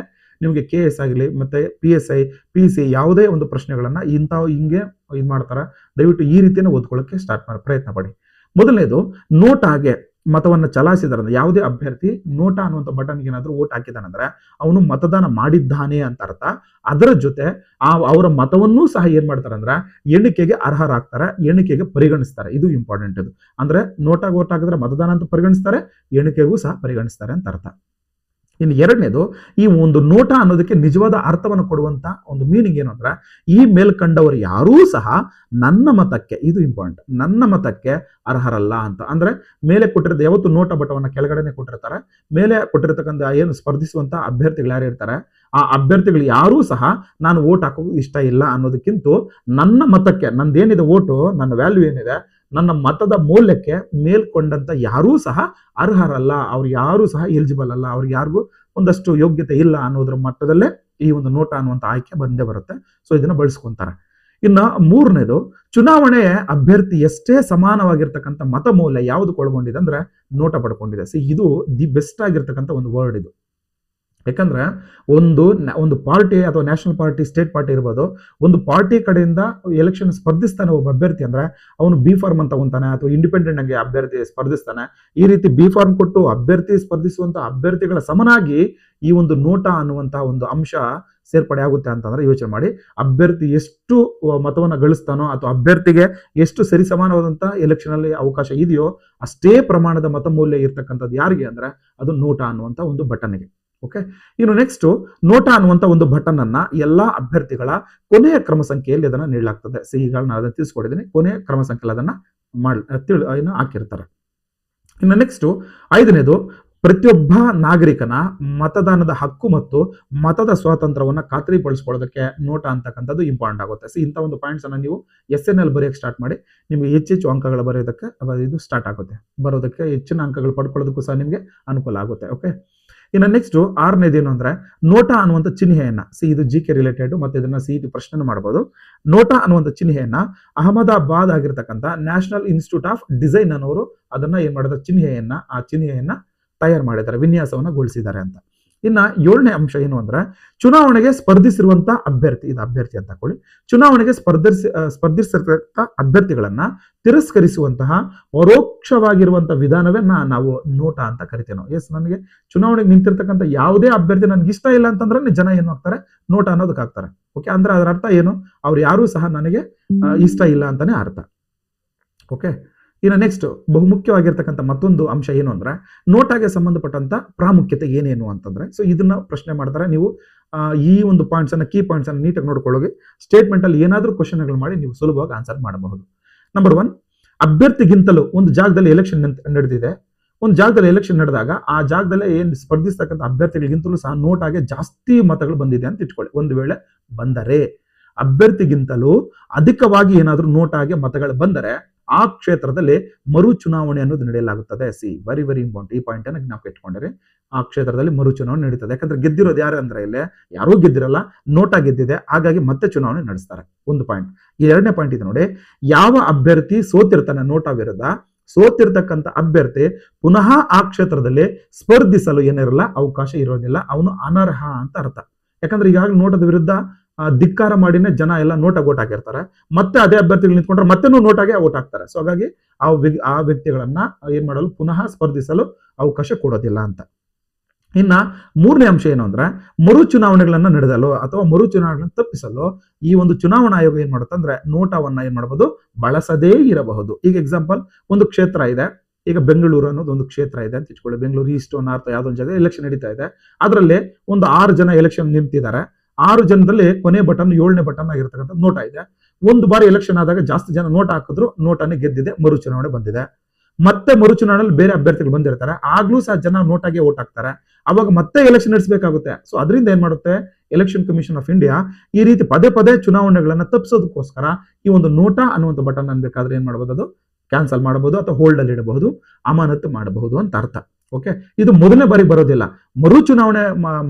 ನಿಮಗೆ ಕೆ ಎಸ್ ಆಗಲಿ ಮತ್ತೆ P S I P C ಯಾವುದೇ ಒಂದು ಪ್ರಶ್ನೆಗಳನ್ನ ಇಂಥ ಹಿಂಗೆ ಇದು ಮಾಡ್ತಾರ ದಯವಿಟ್ಟು ಈ ರೀತಿಯನ್ನು ಓದ್ಕೊಳ್ಳೋಕೆ ಸ್ಟಾರ್ಟ್ ಮಾಡಿ ಪ್ರಯತ್ನ ಪಡಿ. ಮೊದಲನೇದು ನೋಟಾಗೆ ಮತವನ್ನ ಚಲಾಯಿಸಿದಾರೆ ಯಾವುದೇ ಅಭ್ಯರ್ಥಿ ನೋಟಾ ಅನ್ನುವಂಥ ಬಟನ್ಗೆ ಏನಾದರೂ ಓಟ್ ಹಾಕಿದಾನಂದ್ರೆ, ಅವನು ಮತದಾನ ಮಾಡಿದ್ದಾನೆ ಅಂತ ಅರ್ಥ. ಅದರ ಜೊತೆ ಆ ಅವರ ಮತವನ್ನೂ ಸಹ ಏನ್ ಮಾಡ್ತಾರೆ ಅಂದ್ರೆ, ಎಣಿಕೆಗೆ ಅರ್ಹರಾಗ್ತಾರೆ, ಎಣಿಕೆಗೆ ಪರಿಗಣಿಸ್ತಾರೆ. ಇದು ಇಂಪಾರ್ಟೆಂಟ್ ಅದು ಅಂದ್ರೆ ನೋಟಾಗಿ ಓಟ್ ಹಾಕಿದ್ರೆ ಮತದಾನ ಅಂತ ಪರಿಗಣಿಸ್ತಾರೆ, ಎಣಿಕೆಗೂ ಸಹ ಪರಿಗಣಿಸ್ತಾರೆ ಅಂತ ಅರ್ಥ. ಇನ್ನು ಎರಡನೇದು, ಈ ಒಂದು ನೋಟ ಅನ್ನೋದಕ್ಕೆ ನಿಜವಾದ ಅರ್ಥವನ್ನು ಕೊಡುವಂತ ಒಂದು ಮೀನಿಂಗ್ ಏನು ಅಂದ್ರೆ, ಈ ಮೇಲ್ಕಂಡವರು ಯಾರೂ ಸಹ ನನ್ನ ಮತಕ್ಕೆ, ಇದು ಇಂಪಾರ್ಟೆಂಟ್ ನನ್ನ ಮತಕ್ಕೆ ಅರ್ಹರಲ್ಲ ಅಂತ. ಅಂದ್ರೆ ಮೇಲೆ ಕೊಟ್ಟಿರೋದು ಯಾವತ್ತು ನೋಟ ಬಟವನ್ನ ಕೆಳಗಡೆನೆ ಕೊಟ್ಟಿರ್ತಾರೆ. ಮೇಲೆ ಕೊಟ್ಟಿರ್ತಕ್ಕಂಥ ಏನು ಸ್ಪರ್ಧಿಸುವಂತ ಅಭ್ಯರ್ಥಿಗಳು ಯಾರು ಇರ್ತಾರೆ ಆ ಅಭ್ಯರ್ಥಿಗಳು ಯಾರೂ ಸಹ ನಾನು ಓಟ್ ಹಾಕೋದು ಇಷ್ಟ ಇಲ್ಲ ಅನ್ನೋದಕ್ಕಿಂತ ನನ್ನ ಮತಕ್ಕೆ, ನಂದೇನಿದೆ ಓಟು ನನ್ನ ವ್ಯಾಲ್ಯೂ ಏನಿದೆ ನನ್ನ ಮತದ ಮೌಲ್ಯಕ್ಕೆ ಮೇಲ್ಕೊಂಡಂತ ಯಾರೂ ಸಹ ಅರ್ಹರಲ್ಲ, ಅವ್ರು ಯಾರೂ ಸಹ ಎಲಿಜಿಬಲ್ ಅಲ್ಲ, ಅವ್ರಿಗೆ ಯಾರಿಗೂ ಒಂದಷ್ಟು ಯೋಗ್ಯತೆ ಇಲ್ಲ ಅನ್ನೋದ್ರ ಮಟ್ಟದಲ್ಲೇ ಈ ಒಂದು ನೋಟ ಅನ್ನುವಂಥ ಆಯ್ಕೆ ಬಂದೇ ಬರುತ್ತೆ. ಸೊ ಇದನ್ನ ಬಳಸ್ಕೊಂತಾರೆ. ಇನ್ನ ಮೂರನೇದು, ಚುನಾವಣೆ ಅಭ್ಯರ್ಥಿ ಎಷ್ಟೇ ಸಮಾನವಾಗಿರ್ತಕ್ಕಂಥ ಮತ ಮೌಲ್ಯ ಯಾವುದು ಒಳಗೊಂಡಿದೆ ಅಂದ್ರೆ ನೋಟ ಪಡ್ಕೊಂಡಿದೆ. ಸೊ ಇದು ದಿ ಬೆಸ್ಟ್ ಆಗಿರ್ತಕ್ಕಂಥ ಒಂದು ವರ್ಡ್ ಇದು. ಯಾಕಂದ್ರೆ ಒಂದು ಒಂದು ಪಾರ್ಟಿ ಅಥವಾ ನ್ಯಾಷನಲ್ ಪಾರ್ಟಿ ಸ್ಟೇಟ್ ಪಾರ್ಟಿ ಇರ್ಬೋದು, ಒಂದು ಪಾರ್ಟಿ ಕಡೆಯಿಂದ ಎಲೆಕ್ಷನ್ ಸ್ಪರ್ಧಿಸ್ತಾನೆ ಒಬ್ಬ ಅಭ್ಯರ್ಥಿ ಅಂದ್ರೆ ಅವನು ಬಿ ಫಾರ್ಮ್ ಅಂತ ತಗೊಂತಾನೆ ಅಥವಾ ಇಂಡಿಪೆಂಡೆಂಟ್ ಆಗಿ ಅಭ್ಯರ್ಥಿ ಸ್ಪರ್ಧಿಸ್ತಾನೆ. ಈ ರೀತಿ ಬಿ ಫಾರ್ಮ್ ಕೊಟ್ಟು ಅಭ್ಯರ್ಥಿ ಸ್ಪರ್ಧಿಸುವಂತ ಅಭ್ಯರ್ಥಿಗಳ ಸಮನಾಗಿ ಈ ಒಂದು ನೋಟ ಅನ್ನುವಂತಹ ಒಂದು ಅಂಶ ಸೇರ್ಪಡೆ ಆಗುತ್ತೆ ಅಂತಂದ್ರೆ ಯೋಚನೆ ಮಾಡಿ. ಅಭ್ಯರ್ಥಿ ಎಷ್ಟು ಮತವನ್ನು ಗಳಿಸ್ತಾನೋ ಅಥವಾ ಅಭ್ಯರ್ಥಿಗೆ ಎಷ್ಟು ಸರಿಸಮಾನವಾದಂತ ಎಲೆಕ್ಷನ್ ಅಲ್ಲಿ ಅವಕಾಶ ಇದೆಯೋ ಅಷ್ಟೇ ಪ್ರಮಾಣದ ಮತ ಮೌಲ್ಯ ಇರ್ತಕ್ಕಂಥದ್ದು ಯಾರಿಗೆ ಅಂದ್ರೆ ಅದು ನೋಟ ಅನ್ನುವಂಥ ಒಂದು ಬಟನ್ಗೆ. ಓಕೆ ಇನ್ನು ನೆಕ್ಸ್ಟ್ ನೋಟಾ ಅನ್ನುವಂತ ಒಂದು ಬಟನ್ ಅನ್ನ ಎಲ್ಲಾ ಅಭ್ಯರ್ಥಿಗಳ ಕೊನೆಯ ಕ್ರಮ ಸಂಖ್ಯೆಯಲ್ಲಿ ಅದನ್ನ ನೀಡಲಾಗ್ತದೆ. ಸಿಹಿಗಳನ್ನ ಅದನ್ನ ತಿಳಿಸ್ಕೊಡಿದ್ದೀನಿ ಕೊನೆಯ ಕ್ರಮ ಸಂಖ್ಯೆಯಲ್ಲಿ ಅದನ್ನ ಮಾಡ್ ತಿಳಿ ಏನು ಹಾಕಿರ್ತಾರೆ. ಇನ್ನು ನೆಕ್ಸ್ಟ್ ಐದನೇದು ಪ್ರತಿಯೊಬ್ಬ ನಾಗರಿಕನ ಮತದಾನದ ಹಕ್ಕು ಮತ್ತು ಮತದ ಸ್ವಾತಂತ್ರ್ಯವನ್ನು ಖಾತ್ರಿಪಡಿಸ್ಕೊಳ್ಳೋದಕ್ಕೆ ನೋಟ ಅಂತಕ್ಕಂಥದ್ದು ಇಂಪಾರ್ಟೆಂಟ್ ಆಗುತ್ತೆ. ಸಿ ಇಂಥ ಒಂದು ಪಾಯಿಂಟ್ಸನ್ನು ನೀವು ಎಸ್ ಎನ್ ಎಲ್ ಬರೆಯೋಕ್ಕೆ ಸ್ಟಾರ್ಟ್ ಮಾಡಿ, ನಿಮಗೆ ಹೆಚ್ಚೆಚ್ಚು ಅಂಕಗಳು ಬರೆಯೋದಕ್ಕೆ ಇದು ಸ್ಟಾರ್ಟ್ ಆಗುತ್ತೆ. ಬರೋದಕ್ಕೆ ಹೆಚ್ಚಿನ ಅಂಕಗಳು ಪಡ್ಕೊಳ್ಳೋದಕ್ಕೂ ಸಹ ನಿಮಗೆ ಅನುಕೂಲ ಆಗುತ್ತೆ. ಓಕೆ ಇನ್ನು ನೆಕ್ಸ್ಟ್ ಆರನೇದೇನು ಅಂದ್ರೆ ನೋಟಾ ಅನ್ನುವಂಥ ಚಿಹ್ನೆಯನ್ನ ಸಿ ಇದು ಜಿ ಕೆ ರಿಲೇಟೆಡ್ ಮತ್ತೆ ಇದನ್ನ ಸಿ ಇದು ಪ್ರಶ್ನೆ ಮಾಡಬಹುದು ನೋಟಾ ಅನ್ನುವಂತ ಚಿಹ್ನೆಯನ್ನ ಅಹಮದಾಬಾದ್ ಆಗಿರ್ತಕ್ಕಂಥ ನ್ಯಾಷನಲ್ ಇನ್ಸ್ಟಿಟ್ಯೂಟ್ ಆಫ್ ಡಿಸೈನ್ ಅನ್ನೋರು ಅದನ್ನ ಏನ್ ಮಾಡಿದ್ರೆ? ಚಿಹ್ನೆಯನ್ನ, ಆ ಚಿಹ್ನೆಯನ್ನ ತಯಾರು ಮಾಡಿದ್ದಾರೆ, ವಿನ್ಯಾಸವನ್ನ ಗೊಳಿಸಿದ್ದಾರೆ ಅಂತ. ಇನ್ನ ಏಳನೇ ಅಂಶ ಏನು ಅಂದ್ರೆ ಚುನಾವಣೆಗೆ ಸ್ಪರ್ಧಿಸಿರುವಂತ ಅಭ್ಯರ್ಥಿ, ಇದು ಅಭ್ಯರ್ಥಿ ಅಂತ ಹಾಕೊಳ್ಳಿ ಚುನಾವಣೆಗೆ ಸ್ಪರ್ಧಿಸಿ ಸ್ಪರ್ಧಿಸಿರ್ತಕ್ಕಂಥ ಸ್ಪರ್ಧಿಸಿರ್ತಕ್ಕ ಅಭ್ಯರ್ಥಿಗಳನ್ನ ತಿರಸ್ಕರಿಸುವಂತಹ ಪರೋಕ್ಷವಾಗಿರುವಂತಹ ವಿಧಾನವನ್ನ ನಾವು ನೋಟ ಅಂತ ಕರಿತೇವೆ ಎಸ್ ನನಗೆ ಚುನಾವಣೆಗೆ ನಿಂತಿರ್ತಕ್ಕಂಥ ಯಾವುದೇ ಅಭ್ಯರ್ಥಿ ನನ್ಗೆ ಇಷ್ಟ ಇಲ್ಲ ಅಂತಂದ್ರೆ ಜನ ಏನು ಹಾಕ್ತಾರೆ ನೋಟ ಅನ್ನೋದಕ್ಕೆ ಹಾಕ್ತಾರೆ. ಓಕೆ ಅಂದ್ರೆ ಅದರ ಅರ್ಥ ಏನು? ಅವ್ರು ಯಾರು ಸಹ ನನಗೆ ಇಷ್ಟ ಇಲ್ಲ ಅಂತಾನೆ ಅರ್ಥ. ಓಕೆ ಇನ್ನು ನೆಕ್ಸ್ಟ್ ಬಹುಮುಖ್ಯವಾಗಿರ್ತಕ್ಕಂಥ ಮತ್ತೊಂದು ಅಂಶ ಏನು ಅಂದ್ರೆ ನೋಟಾಗೆ ಸಂಬಂಧಪಟ್ಟಂತ ಪ್ರಾಮುಖ್ಯತೆ ಏನೇನು ಅಂತಂದ್ರೆ ಸೊ ಇದನ್ನ ಪ್ರಶ್ನೆ ಮಾಡ್ತಾರೆ. ನೀವು ಈ ಒಂದು ಪಾಯಿಂಟ್ಸ್ ಅನ್ನ ಕೀ ಪಾಯಿಂಟ್ಸ್ ಅನ್ನ ನೀಟಾಗಿ ನೋಡ್ಕೊಳ್ಳೋಗಿ ಸ್ಟೇಟ್ಮೆಂಟ್ ಅಲ್ಲಿ ಏನಾದರೂ ಕ್ವಶನ್ಗಳು ಮಾಡಿ ನೀವು ಸುಲಭವಾಗಿ ಆನ್ಸರ್ ಮಾಡಬಹುದು. ನಂಬರ್ ಒನ್ ಅಭ್ಯರ್ಥಿಗಿಂತಲೂ ಒಂದು ಜಾಗದಲ್ಲಿ ಎಲೆಕ್ಷನ್ ನಡೆದಿದೆ. ಒಂದು ಜಾಗದಲ್ಲಿ ಎಲೆಕ್ಷನ್ ನಡೆದಾಗ ಆ ಜಾಗದಲ್ಲೇ ಏನ್ ಸ್ಪರ್ಧಿಸ್ತಕ್ಕಂಥ ಅಭ್ಯರ್ಥಿಗಳಿಗಿಂತಲೂ ಸಹ ನೋಟಾಗೆ ಜಾಸ್ತಿ ಮತಗಳು ಬಂದಿದೆ ಅಂತ ಇಟ್ಕೊಳ್ಳಿ. ಒಂದು ವೇಳೆ ಬಂದರೆ, ಅಭ್ಯರ್ಥಿಗಿಂತಲೂ ಅಧಿಕವಾಗಿ ಏನಾದರೂ ನೋಟಾಗೆ ಮತಗಳು ಬಂದರೆ ಆ ಕ್ಷೇತ್ರದಲ್ಲಿ ಮರು ಚುನಾವಣೆ ಅನ್ನೋದು ನಡೆಯಲಾಗುತ್ತದೆ. ಸಿ ವೆರಿ ವೆರಿ ಇಂಪಾರ್ಟೆಂಟ್ ಈ ಪಾಯಿಂಟ್ ಅನ್ನು ಜ್ಞಾಪಕ ಆ ಕ್ಷೇತ್ರದಲ್ಲಿ ಮರು ಚುನಾವಣೆ ನಡೀತದೆ. ಯಾಕಂದ್ರೆ ಗೆದ್ದಿರೋದು ಯಾರು ಅಂದ್ರೆ ಇಲ್ಲಿ ಯಾರೂ ಗೆದ್ದಿರಲ್ಲ, ನೋಟಾ ಗೆದ್ದಿದೆ. ಹಾಗಾಗಿ ಮತ್ತೆ ಚುನಾವಣೆ ನಡೆಸ್ತಾರೆ. ಒಂದು ಪಾಯಿಂಟ್ ಎರಡನೇ ಪಾಯಿಂಟ್ ಇದೆ ನೋಡಿ. ಯಾವ ಅಭ್ಯರ್ಥಿ ಸೋತಿರ್ತಾನೆ ನೋಟಾ ವಿರುದ್ಧ? ಸೋತಿರ್ತಕ್ಕಂಥ ಅಭ್ಯರ್ಥಿ ಪುನಃ ಆ ಕ್ಷೇತ್ರದಲ್ಲಿ ಸ್ಪರ್ಧಿಸಲು ಏನಿರಲ್ಲ, ಅವಕಾಶ ಇರೋದಿಲ್ಲ. ಅವನು ಅನರ್ಹ ಅಂತ ಅರ್ಥ. ಯಾಕಂದ್ರೆ ಈಗಾಗಲೇ ನೋಟದ ವಿರುದ್ಧ ಧಿಕ್ಕಾರ ಮಾಡಿನೇ ಜನ ಎಲ್ಲ ನೋಟಾಗಿ ಓಟ್ ಹಾಕಿರ್ತಾರೆ. ಮತ್ತೆ ಅದೇ ಅಭ್ಯರ್ಥಿಗಳು ನಿಂತ್ಕೊಂಡ್ರೆ ಮತ್ತೆನು ನೋಟಾಗೆ ಓಟ್ ಹಾಕ್ತಾರೆ. ಸೊ ಹಾಗಾಗಿ ಆ ಆ ವ್ಯಕ್ತಿಗಳನ್ನ ಏನ್ ಮಾಡಲು ಪುನಃ ಸ್ಪರ್ಧಿಸಲು ಅವಕಾಶ ಕೊಡೋದಿಲ್ಲ ಅಂತ. ಇನ್ನ ಮೂರನೇ ಅಂಶ ಏನು ಅಂದ್ರೆ ಮರು ಚುನಾವಣೆಗಳನ್ನ ನಡೆದಲು ಅಥವಾ ಮರು ಚುನಾವಣೆಗಳನ್ನು ತಪ್ಪಿಸಲು ಈ ಒಂದು ಚುನಾವಣಾ ಆಯೋಗ ಏನ್ ಮಾಡುತ್ತೆ ಅಂದ್ರೆ ನೋಟಾವನ್ನ ಏನ್ ಮಾಡಬಹುದು ಬಳಸದೇ ಇರಬಹುದು. ಈಗ ಎಕ್ಸಾಂಪಲ್ ಒಂದು ಕ್ಷೇತ್ರ ಇದೆ. ಈಗ ಬೆಂಗಳೂರು ಅನ್ನೋದು ಒಂದು ಕ್ಷೇತ್ರ ಇದೆ ಅಂತ ಇಟ್ಕೊಳ್ಳಿ. ಬೆಂಗಳೂರು, ಈಸ್ಟ್, ನಾರ್ತ್ ಯಾವ್ದೊಂದು ಜಾಗ ಎಲೆಕ್ಷನ್ ನಡೀತಾ ಇದೆ. ಅದರಲ್ಲಿ ಒಂದು ಆರು ಜನ ಎಲೆಕ್ಷನ್ ನಿಂತಿದ್ದಾರೆ. ಆರು ಜನದಲ್ಲಿ ಕೊನೆ ಬಟನ್ ಏಳನೇ ಬಟನ್ ಆಗಿರ್ತಕ್ಕಂಥ ನೋಟ ಇದೆ. ಒಂದು ಬಾರಿ ಎಲೆಕ್ಷನ್ ಆದಾಗ ಜಾಸ್ತಿ ಜನ ನೋಟ್ ಹಾಕಿದ್ರು ನೋಟನ್ನೇ ಗೆದ್ದಿದೆ ಮರು ಚುನಾವಣೆ ಬಂದಿದೆ. ಮತ್ತೆ ಮರು ಚುನಾವಣೆಯಲ್ಲಿ ಬೇರೆ ಅಭ್ಯರ್ಥಿಗಳು ಬಂದಿರ್ತಾರೆ. ಆಗ್ಲೂ ಸಹ ಜನ ನೋಟಾಗೆ ಓಟ್ ಹಾಕ್ತಾರೆ. ಅವಾಗ ಮತ್ತೆ ಎಲೆಕ್ಷನ್ ನಡೆಸಬೇಕಾಗುತ್ತೆ. ಸೊ ಅದರಿಂದ ಏನ್ ಮಾಡುತ್ತೆ? ಎಲೆಕ್ಷನ್ ಕಮಿಷನ್ ಆಫ್ ಇಂಡಿಯಾ ಈ ರೀತಿ ಪದೇ ಪದೇ ಚುನಾವಣೆಗಳನ್ನ ತಪ್ಪಿಸೋದಕ್ಕೋಸ್ಕರ ಈ ಒಂದು ನೋಟಾ ಅನ್ನುವಂಥ ಬಟನ್ ಅನ್ಬೇಕಾದ್ರೆ ಏನ್ ಮಾಡಬಹುದು ಅದು? ಕ್ಯಾನ್ಸಲ್ ಮಾಡಬಹುದು ಅಥವಾ ಹೋಲ್ಡ್ ಅಲ್ಲಿ ಇಡಬಹುದು ಅಮಾನತು ಮಾಡಬಹುದು ಅಂತ ಅರ್ಥ. ಓಕೆ ಇದು ಮೊದಲನೇ ಬಾರಿ ಬರೋದಿಲ್ಲ. ಮರು ಚುನಾವಣೆ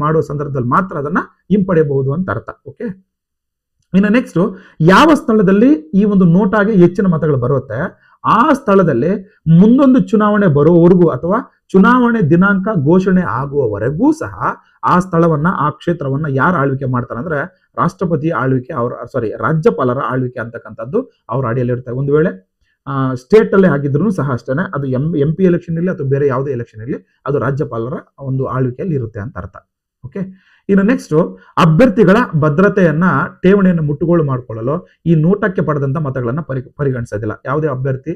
ಮಾಡುವ ಸಂದರ್ಭದಲ್ಲಿ ಮಾತ್ರ ಅದನ್ನ ಹಿಂಪಡೆಯಬಹುದು ಅಂತ ಅರ್ಥ. ಓಕೆ ಇನ್ನು ನೆಕ್ಸ್ಟ್ ಯಾವ ಸ್ಥಳದಲ್ಲಿ ಈ ಒಂದು ನೋಟಾಗೆ ಹೆಚ್ಚಿನ ಮತಗಳು ಬರುತ್ತೆ? ಆ ಸ್ಥಳದಲ್ಲಿ ಮುಂದೊಂದು ಚುನಾವಣೆ ಬರೋವರೆಗೂ ಅಥವಾ ಚುನಾವಣೆ ದಿನಾಂಕ ಘೋಷಣೆ ಆಗುವವರೆಗೂ ಸಹ ಆ ಸ್ಥಳವನ್ನ, ಆ ಕ್ಷೇತ್ರವನ್ನ ಯಾರು ಆಳ್ವಿಕೆ ಮಾಡ್ತಾರೆ ಅಂದ್ರೆ ರಾಷ್ಟ್ರಪತಿ ಆಳ್ವಿಕೆ ಅವರ ಸಾರಿ ರಾಜ್ಯಪಾಲರ ಆಳ್ವಿಕೆ ಅಂತಕ್ಕಂಥದ್ದು ಅವ್ರ ಅಡಿಯಲ್ಲಿ ಇರ್ತಾರೆ ಒಂದು ವೇಳೆ ಸ್ಟೇಟ್ ಅಲ್ಲಿ ಆಗಿದ್ರು ಸಹ ಅಷ್ಟೇ ಅದು ಎಂ ಎಂ ಪಿ ಎಲೆಕ್ಷನ್ ಇರಲಿ ಅಥವಾ ಬೇರೆ ಯಾವುದೇ ಎಲೆಕ್ಷನ್ ಇರಲಿ ಅದು ರಾಜ್ಯಪಾಲರ ಒಂದು ಆಳ್ವಿಕೆಯಲ್ಲಿ ಇರುತ್ತೆ ಅಂತ ಅರ್ಥ. ಓಕೆ ಇನ್ನು ನೆಕ್ಸ್ಟ್ ಅಭ್ಯರ್ಥಿಗಳ ಭದ್ರತೆಯನ್ನ ಠೇವಣಿಯನ್ನು ಮುಟ್ಟುಗೋಲು ಮಾಡಿಕೊಳ್ಳಲು ಈ ನೋಟಕ್ಕೆ ಪಡೆದಂತ ಮತಗಳನ್ನ ಪರಿ, ಪರಿಗಣಿಸೋದಿಲ್ಲ. ಯಾವುದೇ ಅಭ್ಯರ್ಥಿ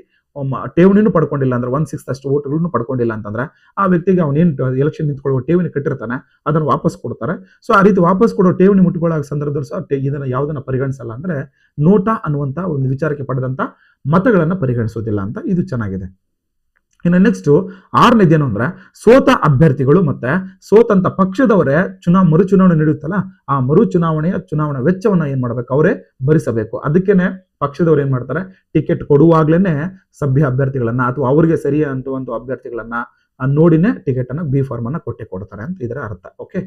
ಠೇವಣಿನೂ ಪಡ್ಕೊಂಡಿಲ್ಲ ಅಂದ್ರೆ ಒನ್ ಸಿಕ್ಸ್ ಅಷ್ಟು ಓಟ್ಗಳನ್ನು ಪಡ್ಕೊಂಡಿಲ್ಲ ಅಂತಂದ್ರೆ ಆ ವ್ಯಕ್ತಿಗೆ ಅವನೇನು ಎಲೆಕ್ಷನ್ ನಿಂತ್ಕೊಳ್ಳುವ ಠೇವಣಿ ಕಟ್ಟಿರ್ತಾನೆ, ಅದನ್ನು ವಾಪಸ್ ಕೊಡ್ತಾರೆ. ಸೊ ಆ ರೀತಿ ವಾಪಸ್ ಕೊಡೋ ಠೇವಣಿ ಮುಟ್ಟುಕೊಳ್ಳೋ ಸಂದರ್ಭದಲ್ಲಿ ಸಹ ಇದನ್ನ ಯಾವುದನ್ನ ಪರಿಗಣಿಸಲ್ಲ ಅಂದ್ರೆ ನೋಟಾ ಅನ್ನುವಂತ ಒಂದು ವಿಚಾರಕ್ಕೆ ಪಡೆದಂತ ಮತಗಳನ್ನ ಪರಿಗಣಿಸೋದಿಲ್ಲ ಅಂತ ಇದು ಚೆನ್ನಾಗಿದೆ. ಇನ್ನು ನೆಕ್ಸ್ಟ್ ಆರನೇದೇನು ಅಂದ್ರೆ ಸೋತ ಅಭ್ಯರ್ಥಿಗಳು ಮತ್ತೆ ಸೋತಂತ ಪಕ್ಷದವರೇ ಚುನಾ ಮರು ಚುನಾವಣೆ ನಡೆಯುತ್ತಲ್ಲ, ಆ ಮರು ಚುನಾವಣೆಯ ಚುನಾವಣಾ ವೆಚ್ಚವನ್ನ ಏನ್ ಮಾಡ್ಬೇಕು? ಅವರೇ ಭರಿಸಬೇಕು. ಅದಕ್ಕೇನೆ ಪಕ್ಷದವ್ರು ಏನ್ ಮಾಡ್ತಾರೆ? ಟಿಕೆಟ್ ಕೊಡುವಾಗ್ಲೇನೆ ಸಭ್ಯ ಅಭ್ಯರ್ಥಿಗಳನ್ನ ಅಥವಾ ಅವರಿಗೆ ಸರಿ ಅಂತುವಂತ ಅಭ್ಯರ್ಥಿಗಳನ್ನ ನೋಡಿನೇ ಟಿಕೆಟ್ ಅನ್ನ ಬಿ ಫಾರ್ಮ್ ಅನ್ನ ಕೊಟ್ಟೆ ಕೊಡ್ತಾರೆ ಅಂತ ಇದರ ಅರ್ಥ. ಓಕೆ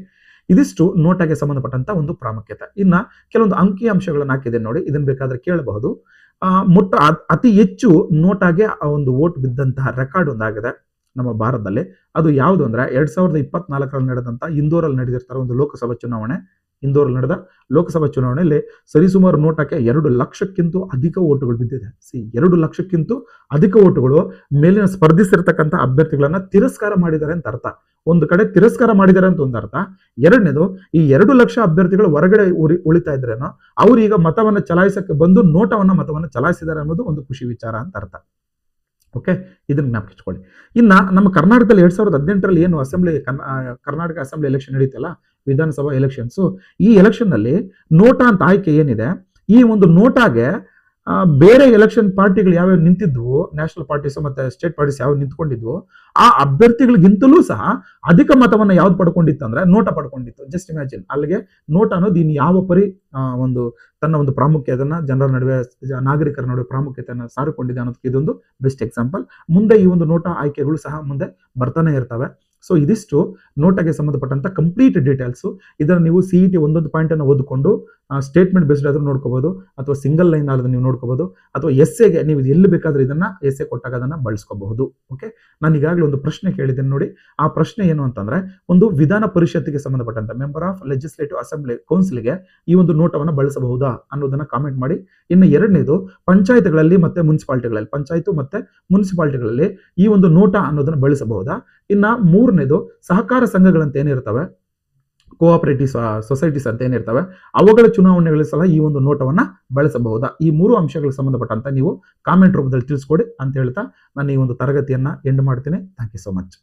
ಇದಿಷ್ಟು ನೋಟಾಗೆ ಸಂಬಂಧಪಟ್ಟಂತ ಒಂದು ಪ್ರಾಮುಖ್ಯತೆ. ಇನ್ನ ಕೆಲವೊಂದು ಅಂಕಿ ಅಂಶಗಳನ್ನ ಹಾಕಿದೆ ನೋಡಿ, ಇದನ್ನ ಬೇಕಾದ್ರೆ ಕೇಳಬಹುದು. ಮುಟ್ಟ ಅತಿ ಹೆಚ್ಚು ನೋಟಾಗೆ ಆ ಒಂದು ವೋಟ್ ಬಿದ್ದಂತಹ ರೆಕಾರ್ಡ್ ಒಂದಾಗಿದೆ ನಮ್ಮ ಭಾರತದಲ್ಲಿ. ಅದು ಯಾವುದು ಅಂದ್ರೆ ಎರಡ್ ಸಾವಿರದ ಇಪ್ಪತ್ನಾಲ್ಕರಲ್ಲಿ ನಡೆದಂತ ಇಂದೋರಲ್ಲಿ ನಡೆದಿರ್ತಾರೆ ಒಂದು ಲೋಕಸಭಾ ಚುನಾವಣೆ. ಇಂದೋರಲ್ಲಿ ನಡೆದ ಲೋಕಸಭಾ ಚುನಾವಣೆಯಲ್ಲಿ ಸರಿಸುಮಾರು ನೋಟಕ್ಕೆ ಎರಡು ಲಕ್ಷಕ್ಕಿಂತ ಅಧಿಕ ಓಟುಗಳು ಬಿದ್ದಿದೆ. ಸಿ, ಎರಡು ಲಕ್ಷಕ್ಕಿಂತ ಅಧಿಕ ಓಟುಗಳು ಮೇಲಿನ ಸ್ಪರ್ಧಿಸಿರ್ತಕ್ಕಂಥ ಅಭ್ಯರ್ಥಿಗಳನ್ನ ತಿರಸ್ಕಾರ ಮಾಡಿದ್ದಾರೆ ಅಂತ ಅರ್ಥ. ಒಂದು ಕಡೆ ತಿರಸ್ಕಾರ ಮಾಡಿದ್ದಾರೆ ಅಂತ ಒಂದು ಅರ್ಥ. ಎರಡನೇದು, ಈ ಎರಡು ಲಕ್ಷ ಅಭ್ಯರ್ಥಿಗಳು ಹೊರಗಡೆ ಉರಿ, ಉಳಿತಾ ಇದ್ರೇನೋ ಅವ್ರು ಈಗ ಮತವನ್ನ ಚಲಾಯಿಸಕ್ಕೆ ಬಂದು ನೋಟವನ್ನ ಮತವನ್ನ ಚಲಾಯಿಸಿದ್ದಾರೆ ಅನ್ನೋದು ಒಂದು ಖುಷಿ ವಿಚಾರ ಅಂತ ಅರ್ಥ. ಓಕೆ, ಇದನ್ನ ಜ್ಞಾಪಕಿಸ್ಕೊಳ್ಳಿ. ಇನ್ನ ನಮ್ಮ ಕರ್ನಾಟಕದಲ್ಲಿ ಎರಡ್ ಸಾವಿರದ ಹದಿನೆಂಟರಲ್ಲಿ ಏನು ಅಸೆಂಬ್ಲಿ ಕರ್ನಾಟಕ ಅಸೆಂಬ್ಲಿ ಎಲೆಕ್ಷನ್ ನಡೀತಲ್ಲ ವಿಧಾನಸಭಾ ಎಲೆಕ್ಷನ್ಸ್ ಈ ಎಲೆಕ್ಷನ್ನಲ್ಲಿ ನೋಟಾ ಅಂತ ಆಯ್ಕೆ ಏನಿದೆ? ಈ ಒಂದು ನೋಟಾಗೆ ಬೇರೆ ಎಲೆಕ್ಷನ್ ಪಾರ್ಟಿಗಳು ಯಾವ್ಯಾವ ನಿಂತಿದ್ವು? ನ್ಯಾಷನಲ್ ಪಾರ್ಟೀಸ್ ಮತ್ತೆ ಸ್ಟೇಟ್ ಪಾರ್ಟೀಸ್ ಯಾವ ನಿಂತ್ಕೊಂಡಿದ್ವು? ಆ ಅಭ್ಯರ್ಥಿಗಳಿಗಿಂತಲೂ ಸಹ ಅಧಿಕ ಮತವನ್ನ ಯಾವ್ದು ಪಡ್ಕೊಂಡಿತ್ತು ಅಂದ್ರೆ ನೋಟ ಪಡ್ಕೊಂಡಿತ್ತು. ಜಸ್ಟ್ ಇಮ್ಯಾಜಿನ್ ಅಲ್ಲಿಗೆ ನೋಟ ಅನ್ನೋದು ಇನ್ನು ಯಾವ ಪರಿ ಒಂದು ತನ್ನ ಒಂದು ಪ್ರಾಮುಖ್ಯತೆಯನ್ನ, ಜನರ ನಡುವೆ ನಾಗರಿಕರ ನಡುವೆ ಪ್ರಾಮುಖ್ಯತೆಯನ್ನು ಸಾರಿಕೊಂಡಿದೆ ಅನ್ನೋದಕ್ಕೆ ಇದೊಂದು ಬೆಸ್ಟ್ ಎಕ್ಸಾಂಪಲ್ ಮುಂದೆ ಈ ಒಂದು ನೋಟ ಆಯ್ಕೆಗಳು ಸಹ ಮುಂದೆ ಬರ್ತಾನೆ ಇರ್ತವೆ. ಸೊ ಇದಿಷ್ಟು ನೋಟಾಗೆ ಸಂಬಂಧಪಟ್ಟಂತ ಕಂಪ್ಲೀಟ್ ಡೀಟೇಲ್ಸು ಇದನ್ನು ನೀವು ಸಿ ಇ ಟಿ ಒಂದೊಂದು ಪಾಯಿಂಟ್ ಅನ್ನು ಓದಿಕೊಂಡು ಸ್ಟೇಟ್ಮೆಂಟ್ ಬೇಸ್ಡ್ ಆದ್ರೂ ನೋಡ್ಕೋಬಹುದು ಅಥವಾ ಸಿಂಗಲ್ ಲೈನ್ ಆದ್ರೂ ನೀವು ನೋಡ್ಕೋಬಹುದು ಅಥವಾ ಎಸ್ ಎಗೆ ನೀವು ಎಲ್ಲಿ ಬೇಕಾದ್ರೆ ಇದನ್ನ ಎ ಕೊಟ್ಟಾಗ ಅದನ್ನ ಬಳಸ್ಕೋಬಹುದು. ಓಕೆ ನಾನು ಈಗಾಗಲೇ ಒಂದು ಪ್ರಶ್ನೆ ಕೇಳಿದ್ದೇನೆ ನೋಡಿ. ಆ ಪ್ರಶ್ನೆ ಏನು ಅಂತಂದ್ರೆ, ಒಂದು ವಿಧಾನ ಪರಿಷತ್ತಿಗೆ ಸಂಬಂಧಪಟ್ಟಂತ ಮೆಂಬರ್ ಆಫ್ ಲೆಜಿಸ್ಲೇಟಿವ್ ಅಸೆಂಬ್ಲಿ ಕೌನ್ಸಿಲ್ಗೆ ಈ ಒಂದು ನೋಟವನ್ನು ಬಳಸಬಹುದಾ ಅನ್ನೋದನ್ನ ಕಾಮೆಂಟ್ ಮಾಡಿ. ಇನ್ನು ಎರಡನೇದು, ಪಂಚಾಯತ್ಗಳಲ್ಲಿ ಮತ್ತೆ ಮುನ್ಸಿಪಾಲಿಟಿಗಳಲ್ಲಿ ಪಂಚಾಯತ್ ಮತ್ತೆ ಮುನ್ಸಿಪಾಲಿಟಿಗಳಲ್ಲಿ ಈ ಒಂದು ನೋಟ ಅನ್ನೋದನ್ನ ಬಳಸಬಹುದಾ? ಇನ್ನ ಮೂರನೇದು, ಸಹಕಾರ ಸಂಘಗಳಂತ ಏನಿರ್ತವೆ? ಕೋಆಪರೇಟಿವ್ ಸೊಸೈಟೀಸ್ ಅಂತ ಏನಿರ್ತವೆ ಅವುಗಳ ಚುನಾವಣೆಗಳ ಸಲ ಈ ಒಂದು ನೋಟವನ್ನ ಬಳಸಬಹುದಾ? ಈ ಮೂರು ಅಂಶಗಳಿಗೆ ಸಂಬಂಧಪಟ್ಟಂತ ನೀವು ಕಾಮೆಂಟ್ ರೂಪದಲ್ಲಿ ತಿಳಿಸ್ಕೊಡಿ ಅಂತ ಹೇಳ್ತಾ ನಾನು ಈ ಒಂದು ತರಗತಿಯನ್ನ ಎಂಡ್ ಮಾಡ್ತೀನಿ. Thank you so much